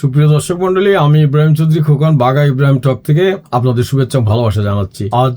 সুপ্রিয় দর্শক মন্ডলী, আমি ইব্রাহিম চৌধুরী খোকন বাগা ইব্রাহিম টক থেকে আপনাদের শুভেচ্ছা ভালোবাসা জানাচ্ছি। আজ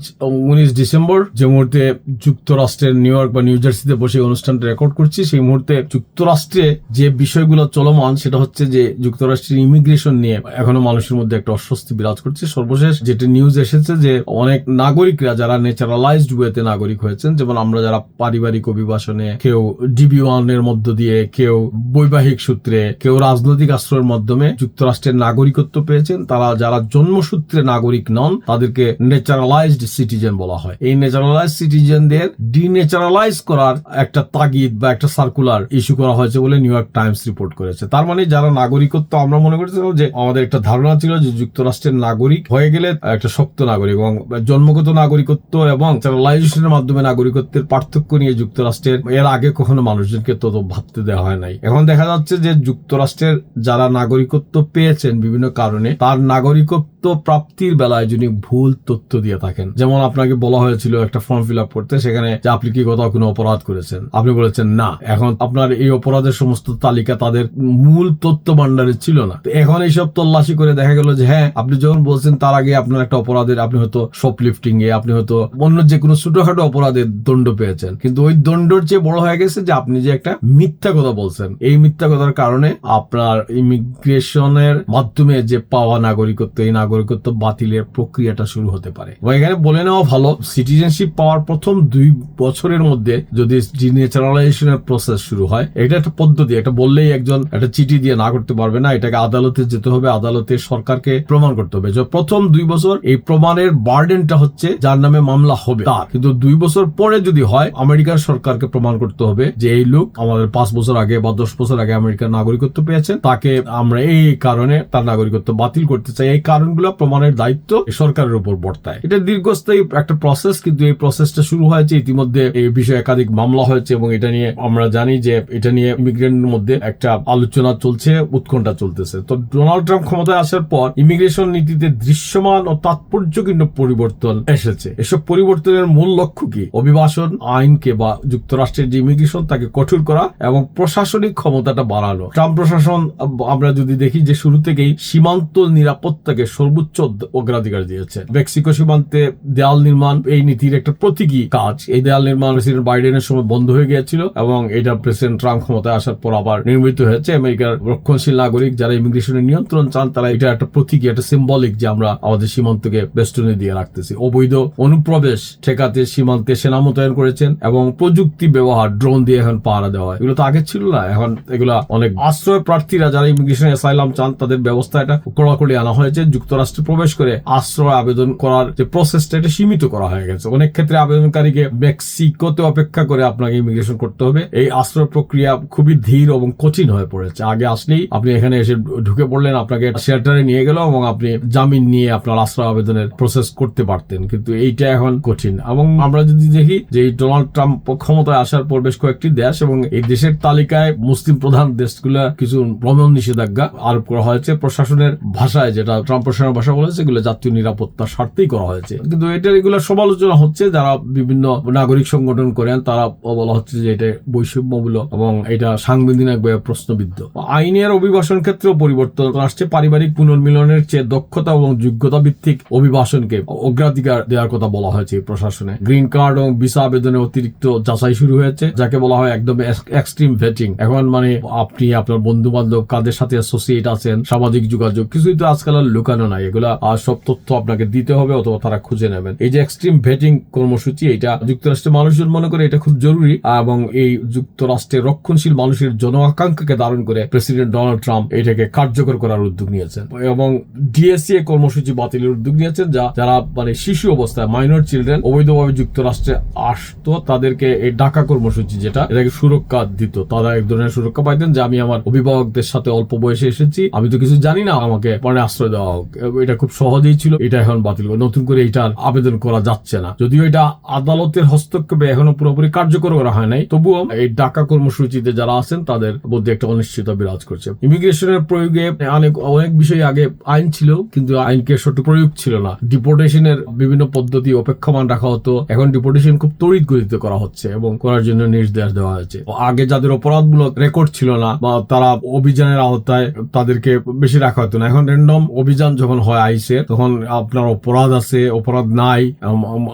উনিশ ডিসেম্বর, যে মুহূর্তে যুক্তরাষ্ট্রের নিউ ইয়র্ক বা নিউ জার্সিতে বসে অনুষ্ঠানটা রেকর্ড করছি, সেই মুহূর্তে যুক্তরাষ্ট্রে যে বিষয়গুলো চলমান, সেটা হচ্ছে যে যুক্তরাষ্ট্রের ইমিগ্রেশন নিয়ে এখনও মানুষের মধ্যে একটা অস্বস্তি বিরাজ করছে। সর্বশেষ যেটি নিউজ এসেছে যে অনেক নাগরিকরা, যারা ন্যাচারালাইজড ওয়েতে নাগরিক হয়েছেন, যেমন আমরা যারা পারিবারিক অভিবাসনে, কেউ ডিবি ওয়ানের মধ্য দিয়ে, কেউ বৈবাহিক সূত্রে, কেউ রাজনৈতিক আশ্রয়ের মাধ্যমে যুক্তরাষ্ট্রের নাগরিকত্ব পেয়েছেন, তারা যারা জন্মসূত্রে নাগরিক নন, তাদেরকে ন্যাচারালাইজড সিটিজেন বলা হয়। এই ন্যাচারালাইজ সিটিজেনদের ডিনেচারালাইজ করার একটা তাগিদ বা একটা সার্কুলার ইস্যু করা হয়েছে বলে নিউ ইয়র্ক টাইমস রিপোর্ট করেছে। তার মানে যারা নাগরিকত্ব আমরা মনে করেছিলাম যে আমাদের একটা ধারণা ছিল যে যুক্তরাষ্ট্রের নাগরিক হয়ে গেলে একটা শক্ত নাগরিক এবং জন্মগত নাগরিকত্ব এবং ন্যাচারালাইজেশনের মাধ্যমে নাগরিকত্বের পার্থক্য নিয়ে যুক্তরাষ্ট্রের এর আগে কখনো মানুষজনকে তত ভাবতে দেওয়া হয় নাই। এখন দেখা যাচ্ছে যে যুক্তরাষ্ট্রের যারা নাগরিকত্ব পেয়েছেন বিভিন্ন কারণে। তার নাগরিকত্ব প্রাপ্তির বেলায় যিনি ভুল তথ্য দিয়ে থাকেন। যেমন আপনাকে বলা হয়েছিল একটা ফর্ম ফিল আপ করতে, সেখানে যে আপনি কি কোথাও কোনো অপরাধ করেছেন। আপনি বলেছেন, না। এখন আপনার এই অপরাধের সমস্ত তালিকা তাদের মূল তথ্য ভান্ডারে ছিল না। এখন এইসব তল্লাশি করে দেখা গেল যে হ্যাঁ আপনি যখন বলছেন তার আগে আপনার একটা অপরাধের, আপনি হয়তো শপলিফটিং এ, আপনি হয়তো অন্য যে কোনো ছোটখাটো অপরাধের দণ্ড পেয়েছেন। কিন্তু ওই দণ্ডর চেয়ে বড় হয়ে গেছে যে, আপনি যে একটা মিথ্যা কথা বলছেন। এই মিথ্যা কথার কারণে আপনার ইমিগ্রেশনের মাধ্যমে যে পাওয়া নাগরিকত্ব, এই নাগরিকত্ব বাতিলের প্রক্রিয়াটা শুরু হতে পারে। এখানে বলে নেওয়া ভালো সিটিজেনশিপ পাওয়ার প্রথম দুই বছরের মধ্যে যদি ডিনেচারালাইজেশনের প্রসেস শুরু হয়, এটা একটা পদ্ধতি। এটা বললেই একজন একটা চিঠি দিয়ে না করতে পারবে না, এটাকে আদালতে যেতে হবে, আদালতে সরকারকে প্রমাণ করতে হবে। প্রথম দুই বছর এই প্রমাণের বার্ডেনটা হচ্ছে, যার নামে মামলা হবে তার কিন্তু দুই বছর পরে যদি হয়, আমেরিকার সরকারকে প্রমাণ করতে হবে যে এই লোক আমাদের পাঁচ বছর আগে বা দশ বছর আগে আমেরিকার নাগরিকত্ব পেয়েছেন, তাকে আমরা এই কারণে তার নাগরিকত্ব বাতিল করতে চাই। এই কারণগুলো প্রমাণের দায়িত্ব সরকারের উপর বর্তায়। এটা দীর্ঘস্থায়ী একটা প্রসেস কিন্তু এই প্রসেসটা শুরু হয়েছে, ইতিমধ্যে এই বিষয়ে একাধিক মামলা হয়েছে এবং এটা নিয়ে আমরা জানি যে এটা নিয়ে ইমিগ্রেন্টের মধ্যে একটা আলোচনা চলছে উৎকণ্ঠা চলতেছে। তো ডোনাল্ড ট্রাম্প ক্ষমতায় আসার পর ইমিগ্রেশন নীতিতে দৃশ্যমান ও তাৎপর্যপূর্ণ পরিবর্তন এসেছে। এসব পরিবর্তনের মূল লক্ষ্য কি? অভিবাসন, আইনকে বা যুক্তরাষ্ট্রের যে ইমিগ্রেশন, তাকে কঠোর করা এবং প্রশাসনিক ক্ষমতাটা বাড়ানো। ট্রাম্প প্রশাসন আমরা যদি দেখি যে শুরু থেকেই সীমান্ত নিরাপত্তাকে সর্বোচ্চ অগ্রাধিকার দিয়েছে। মেক্সিকো সীমান্তে দেয়াল নির্মাণ এই নীতির একটা প্রতীকী কাজ। এই দেয়াল নির্মাণ প্রেসিডেন্ট বাইডেনের সময় বন্ধ হয়ে গিয়েছিল এবং এটা প্রেসিডেন্ট ট্রাম্প ক্ষমতায় আসার পর আবার নির্মিত হয়েছে। আমেরিকার রক্ষণশীল নাগরিক যারা ইমিগ্রেশনের নিয়ন্ত্রণ চান, তারা এটা একটা প্রতীকী, একটা সিম্বলিক যে আমরা আমাদের সীমান্তকে বেষ্টনে দিয়ে রাখতেছি। অবৈধ অনুপ্রবেশ ঠেকাতে সীমান্তে সেনা মোতায়েন করেছেন এবং প্রযুক্তি ব্যবহার ড্রোন দিয়ে এখন পাহারা দেওয়া হয়। এগুলো তো আগে ছিল না, এখন এগুলা অনেক আশ্রয় প্রার্থীরা যারা ইমিগ্রেশন অ্যাসাইলাম চান, তাদের ব্যবস্থা এটা কড়াকড়ি আনা হয়েছে। যুক্তরাষ্ট্রে প্রবেশ করে আশ্রয় আবেদন করার যে প্রসেসটা এটা সীমিত করা হয়ে গেছে। অনেক ক্ষেত্রে আবেদনকারীকে মেক্সিকোতে অপেক্ষা করে আপনাকে ইমিগ্রেশন করতে হবে। এই আশ্রয় প্রক্রিয়া খুবই ধীর এবং কঠিন হয়ে পড়েছে। আগে আসলেই আপনি এখানে এসে ঢুকে পড়লেন, আপনাকে শেল্টারে নিয়ে গেল এবং আপনি জামিন নিয়ে আপনার আশ্রয় আবেদনের প্রসেস করতে পারতেন। কিন্তু এইটা এখন কঠিন। এবং আমরা যদি দেখি যে ডোনাল্ড ট্রাম্প ক্ষমতায় আসার পর বেশ কয়েকটি দেশ এবং এই দেশের তালিকায় মুসলিম প্রধান দেশগুলা কিছু ভ্রমণ নিষেধাজ্ঞা আরোপ করা হয়েছে। প্রশাসনের ভাষায় যেটা ট্রাম্প প্রশাসনের ভাষা বলেছে এগুলো জাতীয় নিরাপত্তার স্বার্থেই করা হয়েছে। কিন্তু এটার এগুলো সমালোচনা হচ্ছে যারা বিভিন্ন নাগরিক সংগঠন করেন তারা বলা হচ্ছে যে এটা বৈষম্যমূলক এবং এটা সাংবিধানিকভাবে প্রশ্নবিদ্ধ। আইনের অভিবাসন ক্ষেত্রেও পরিবর্তন আসছে। পারিবারিক পুনর্মিলনের চেয়ে দক্ষতা এবং যোগ্যতা ভিত্তিক অভিবাসনকে অগ্রাধিকার দেওয়ার কথা বলা হয়েছে প্রশাসনে। গ্রিন কার্ড এবং ভিসা আবেদনে অতিরিক্ত যাচাই শুরু হয়েছে, যাকে বলা হয় একদম এক্সট্রিম ভেটিং এখন মানে আপনি আপনার বন্ধু বান্ধব কাদের সাথে অ্যাসোসিয়েট আছেন, সামাজিক যোগাযোগ, কিছুই তো আজকাল আর লুকানো নাই এগুলা সব তথ্য আপনাকে দিতে হবে অথবা তারা খুঁজে নেবেন। এই যে এক্সট্রিম ভেটিং কর্মসূচি, এটা যুক্তরাষ্ট্রের মানুষজন মনে করে এটা খুব জরুরি এবং এই যুক্তরাষ্ট্রের রক্ষণশীল মানুষের জন আকাঙ্ক্ষাকে ধারণ করে প্রেসিডেন্ট ডোনাল্ড ট্রাম্প এটাকে কার্যকর করার উদ্যোগ নিয়েছেন। এবং ডিএসসি কর্মসূচি বাতিলের উদ্যোগ নিয়েছেন, যা, যারা মানে শিশু অবস্থায় মাইনর চিলড্রেন অবৈধভাবে যুক্তরাষ্ট্রে আসতো, তাদেরকে এই ডাকা কর্মসূচি যেটা, এটাকে সুরক্ষা দিত। তারা এক ধরনের সুরক্ষা পাইতেন যে, আমি আমার অভিভাবকদের সাথে অল্প বয়সে এসেছি, আমি তো কিছু জানি না, আমাকে পরে আশ্রয় দেওয়া হোক। এটা খুব সহজেই ছিল, এটা এখন বাতিল নতুন করে এটার আবেদন করা যাচ্ছে না। যদিও এটা আদালতের হস্তক্ষেপে এখনও পুরোপুরি কার্যকর করা হয় নাই, তবুও এই ডাকা কর্মসূচিতে যারা আছেন, তাদের মধ্যে একটা অনিশ্চয়তা বিরাজ করছে। ইমিগ্রেশনের প্রয়োগে অনেক অনেক বিষয় আগে আইন ছিল, কিন্তু আইনকে সঠিক প্রয়োগ ছিল না। ডিপোর্টেশনের বিভিন্ন পদ্ধতি অপেক্ষমান রাখা হতো, এখন ডিপোর্টেশন খুব তড়িৎ গতিতে করা হচ্ছে এবং করার জন্য নির্দেশ দেওয়া হয়েছে। আগে যাদের অপরাধমূলক রেকর্ড ছিল না, বা তারা অভিযানের আওতায় তাদেরকে বেশি রাখা হতো না, এখন র্যান্ডম অভিযান যখন হয় আইসে, তখন আপনার অপরাধ আছে, অপরাধ নাই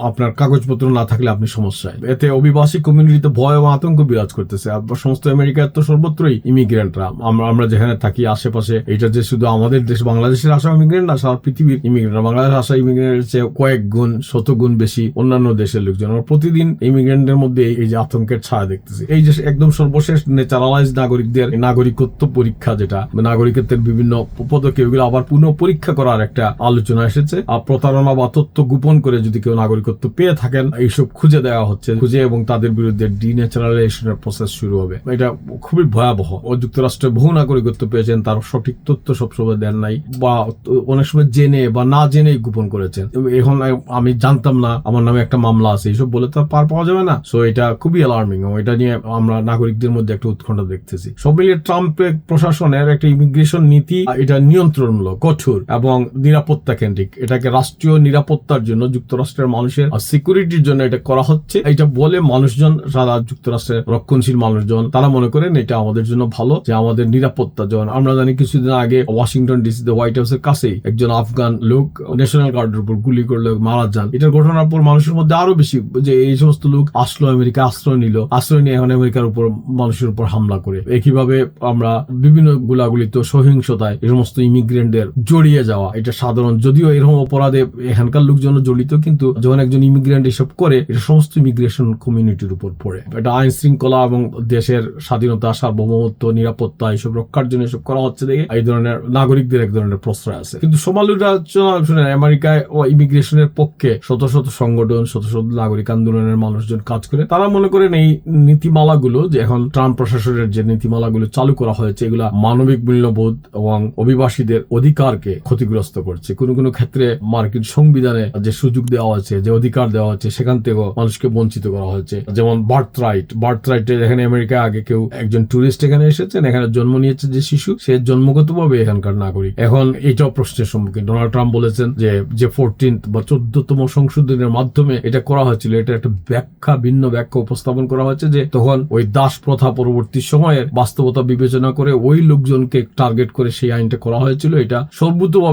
আপনার কাগজপত্র না থাকলে আপনি সমস্যায়। এতে অভিবাসী কমিউনিটিতে ভয় এবং আতঙ্ক বিরাজ করতেছে। সমস্ত আমেরিকার তো সর্বত্রই ইমিগ্রেন্টরা আমরা আমরা যেখানে থাকি, আশেপাশে, এটা যে শুধু আমাদের দেশ, বাংলাদেশের আসা ইমিগ্রেন্ট না, সারা পৃথিবীর ইমিগ্রেন্ট বাংলাদেশ আসা ইমিগ্রেন্টের চেয়ে কয়েক গুণ, শত গুণ বেশি অন্যান্য দেশের লোকজন। আমরা প্রতিদিন ইমিগ্রেন্টের মধ্যে এই- যে আতঙ্কের ছায়া দেখতেছি। এই যে একদম সর্বশেষ ন্যাচারালাইজ নাগরিকদের নাগরিকত্ব পরীক্ষা যেটা, নাগরিকত্বের বিভিন্ন পদক্ষেপ, এগুলো আবার পুনঃ পরীক্ষা করার একটা আলোচনা এসেছে। আর প্রতারণা বা তথ্য গোপন করে যদি কেউ নাগরিকত্ব পেয়ে থাকেন, এইসব খুঁজে দেওয়া হচ্ছে। খুঁজে এবং তাদের বিরুদ্ধে ডিন্যাচারালাইজেশনের প্রসেস শুরু হবে। এটা খুবই ভয়াবহ। ও যুক্তরাষ্ট্রে বহু নাগরিকত্ব পেয়েছেন, তার সঠিক তথ্য সবসময় দেন নাই বা অনেক সময় জেনে বা না জেনেই গোপন করেছেন। এখন আমি জানতাম না, আমার নামে একটা মামলা আছে, এইসব বলে তো পার পাওয়া যাবে না। সো এটা খুবই অ্যালার্মিং এবং এটা নিয়ে আমরা নাগরিকদের মধ্যে একটা উৎকণ্ঠা দেখতেছি। সব মিলিয়ে ট্রাম্পের প্রশাসনের একটা ইমিগ্রেশন নীতি, এটা নিয়ন্ত্রণমূলক, কঠোর এবং নিরাপত্তা কেন্দ্রিক। এটাকে রাষ্ট্রীয় নিরাপত্তার জন্য যুক্তরাষ্ট্রের মানুষের সিকিউরিটির জন্য এটা করা হচ্ছে। এটা বলে মানুষজন যারা যুক্তরাষ্ট্রের রক্ষণশীল মানুষজন, তারা মনে করেন এটা আমাদের জন্য ভালো যে আমাদের নিরাপত্তা জন। আমরা জানি কিছুদিন আগে ওয়াশিংটন ডিসিতে হোয়াইট হাউসের কাছেই একজন আফগান লোক ন্যাশনাল গার্ডের উপর গুলি করলে, মারা যান। এটার ঘটনার পর মানুষের মধ্যে আরও বেশি যে এই সমস্ত লোক আসলো আমেরিকা, আশ্রয় নিল। আশ্রয় নিয়ে এখন আমেরিকার উপর মানুষের উপর হামলা করে। একইভাবে আমরা বিভিন্ন গুলাগুলিতে সহিংসতায় এই সমস্ত ইমিগ্রেন্টদের জড়িয়ে যাওয়া এটা সাধারণ, যদিও এরকম অপরাধে এখানকার লোকজন জড়িত, কিন্তু যখন একজন ইমিগ্রেন্ট এসব করে, এটা সমস্ত ইমিগ্রেশন কমিউনিটির উপর পড়ে। এটা আইন শৃঙ্খলা এবং দেশের স্বাধীনতা, সার্বভৌমত্ব, নিরাপত্তা, এসব রক্ষার জন্য এসব করা হচ্ছে দেখে এই ধরনের নাগরিকদের এক ধরনের প্রশ্রয় আছে। কিন্তু সমালোচনা শুনে আমেরিকায় ও ইমিগ্রেশনের পক্ষে শত শত সংগঠন, শত শত নাগরিক আন্দোলনের মানুষজন কাজ করে। তারা মনে করেন এই নীতিমালাগুলো যে এখন ট্রাম্প প্রশাসনের যে নীতিমালাগুলো চালু করা হয়েছে, এগুলা মানবিক মূল্যবোধ এবং অভিবাসীদের অধিকারকে ক্ষতিগ্রস্ত করছে। কোনো কোনো ক্ষেত্রে মার্কিন সংবিধানে যে সুযোগ দেওয়া আছে, যে অধিকার দেওয়া হচ্ছে সেখান থেকেও মানুষকে বঞ্চিত করা হয়েছে। যেমন বার্থ রাইট বার্থ রাইট এখানে আমেরিকায় আগে কেউ একজন টুরিস্ট এখানে এসেছেন, এখানে জন্ম নিয়েছে যে শিশু, সে জন্মগতভাবে এখানকার নাগরিক। এখন এটাও প্রশ্নের সম্মুখীন। ডোনাল্ড ট্রাম্প বলেছেন যে যে ফোরটিন্থ বা চোদ্দতম সংশোধনের মাধ্যমে এটা করা হয়েছিল, এটা একটা ব্যাখ্যা, ভিন্ন ব্যাখ্যা উপস্থাপন করা হয়েছে যে, তখন ওই দাস প্রথা পরবর্তী সময়ের বাস্তবতা বিবেচনা করে ওই লোকজনকে টার্গেট করে সেই আইনটা করা হয়েছিল। এটা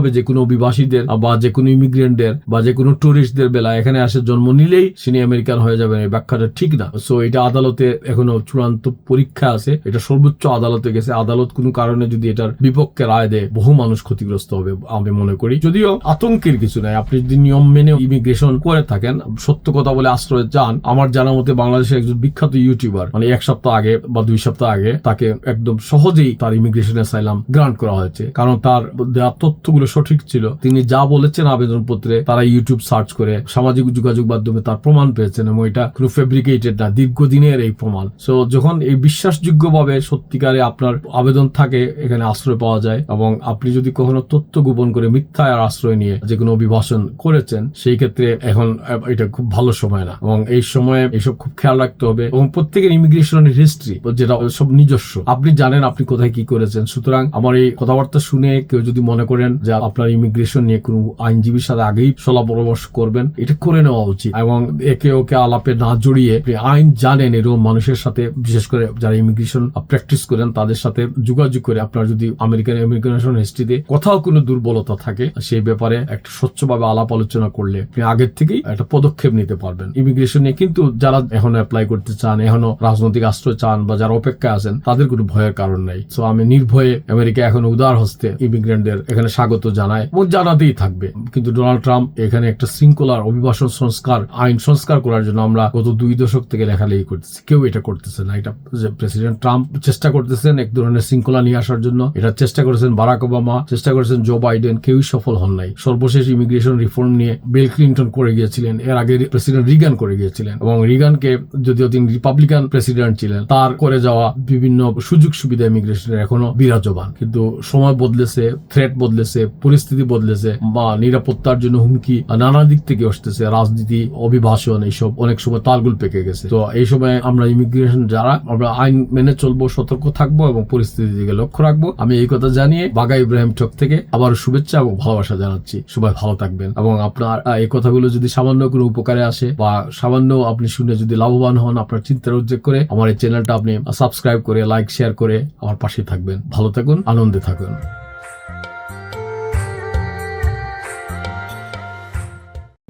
সর্বতভাবে যে কোনো অভিবাসীদের বা যে কোনো ইমিগ্রেন্টদের বা যে কোনো টুরিস্টদের বেলা এখানে আসে জন্ম নিলেই তিনি আমেরিকান হয়ে যাবেন। এই ব্যাখ্যাটা ঠিক না। সো এটা আদালতে এখনও চূড়ান্ত পরীক্ষা আছে। এটা সর্বোচ্চ আদালতে গেছে। আদালত কোনো কারণে যদি এটার বিপক্ষে রায় দেয়, বহু মানুষ ক্ষতিগ্রস্ত হবে আমি মনে করি। যদিও আতঙ্কের কিছু নাই। আপনি যদি নিয়ম মেনে ইমিগ্রেশন করে থাকেন, সত্য কথা বলে আশ্রয় যান আমার জানা মতে বাংলাদেশের একজন বিখ্যাত ইউটিউবার মানে এক সপ্তাহ আগে বা দুই সপ্তাহ আগে তাকে একদম সহজেই তার ইমিগ্রেশন অ্যাসাইলাম গ্রান্ট করা হয়েছে। কারণ তার দেওয়া তথ্যগুলো সঠিক ছিল। তিনি যা বলেছেন আবেদন পত্রে তারা ইউটিউব সার্চ করে সামাজিক যোগাযোগ মাধ্যমে তার প্রমাণ পেয়েছেন এবং এটা কোনো ফেব্রিকেটেড না, দীর্ঘদিনের এই প্রমাণ। সো যখন এই বিশ্বাসযোগ্য ভাবে সত্যিকারে আপনার আবেদন থাকে, এখানে আশ্রয় পাওয়া যায় এবং আপনি যদি কখনো তথ্য গোপন করে মিথ্যা আর আশ্রয় নিয়ে যে কোনো অভিবাসন করেছেন, সেই ক্ষেত্রে এখন এটা খুব ভালো সময় না এবং এই সময়ে এইসব খুব খেয়াল রাখতে হবে এবং প্রত্যেকের ইমিগ্রেশনের হিস্ট্রি যেটা সব নিজস্ব। আপনি জানেন আপনি কোথায় কি করেছেন। সুতরাং আমার এই কথাবার্তা শুনে কেউ যদি মনে করেন যে আপনার ইমিগ্রেশন নিয়ে কোনো আইনজীবীর সাথে আগেই সলা পরামর্শ করবেন, এটা করে নেওয়া উচিত। এবং একে ওকে আলাপে না জড়িয়ে আইন জানেন এরকম মানুষের সাথে, বিশেষ করে যারা ইমিগ্রেশন প্র্যাকটিস করেন, তাদের সাথে যোগাযোগ করে আপনার যদি আমেরিকান ইমিগ্রেশন হিস্ট্রিতে কোথাও কোনো দুর্বলতা থাকে, সেই ব্যাপারে একটা স্বচ্ছভাবে আলাপ আলোচনা করলে আপনি আগের থেকেই একটা পদক্ষেপ নিতে পারবেন। ইমিগ্রেশন নিয়ে কিন্তু যারা এখন অ্যাপ্লাই করতে চান, এখনও রাজনৈতিক আশ্রয় চান বা যারা অপেক্ষা আছেন, তাদের কোনো ভয়ের কারণ নাই। তো আমি নির্ভয়ে আমেরিকা এখন উদার হস্তে ইমিগ্রেন্টদের এখানে স্বাগত জানায় এবং জানাতেই থাকবে। কিন্তু ডোনাল্ড ট্রাম্প এখানে একটা শৃঙ্খলার অভিবাসন সংস্কার, আইন সংস্কার করার জন্য আমরা গত দুই দশক থেকে লেখালেখি করতেছি। কেউ এটা করতেছে না। এটা প্রেসিডেন্ট ট্রাম্প চেষ্টা করতেছেন এক ধরনের শৃঙ্খলা নিয়ে আসার জন্য। এটা চেষ্টা করেছেন বারাক ওবামা, চেষ্টা করেছেন জো বাইডেন। কেউই সফল হন নাই। সর্বশেষ ইমিগ্রেশন রিফর্ম নিয়ে বিল ক্লিন্টন করে গিয়েছিলেন। এর আগে প্রেসিডেন্ট রিগান করে গিয়েছিলেন। এবং রিগানকে যদিও তিনি রিপাবলিকান প্রেসিডেন্ট ছিলেন, তার করে যাওয়া বিভিন্ন সুযোগ সুবিধা ইমিগ্রেশনের এখনও বিরাজমান। কিন্তু সময় বদলেছে থ্রেট বদলেছে পরিস্থিতি বদলেছে বা নিরাপত্তার জন্য হুমকি নানা দিক থেকে আসতেছে, রাজনীতি, অভিবাসন, এইসব অনেক সময় তালগুল পেকে গেছে। তো এই সময় আমরা ইমিগ্রেশন যারা, আমরা আইন মেনে চলবো, সতর্ক থাকব এবং পরিস্থিতির দিকে লক্ষ্য রাখব। আমি এই কথা জানিয়ে বাগা ইব্রাহিম চক থেকে আবার শুভেচ্ছা এবং ভালোবাসা জানাচ্ছি। সবাই ভালো থাকবেন এবং আপনার এই কথাগুলো যদি সামান্য কোনো উপকারে আসে বা সামান্য আপনি শুনে যদি লাভবান হন, আপনার চিন্তার উদ্যোগ করে আমার এই চ্যানেলটা আপনি সাবস্ক্রাইব করে লাইক শেয়ার করে আমার পাশে থাকবেন। ভালো থাকুন, আনন্দে থাকুন।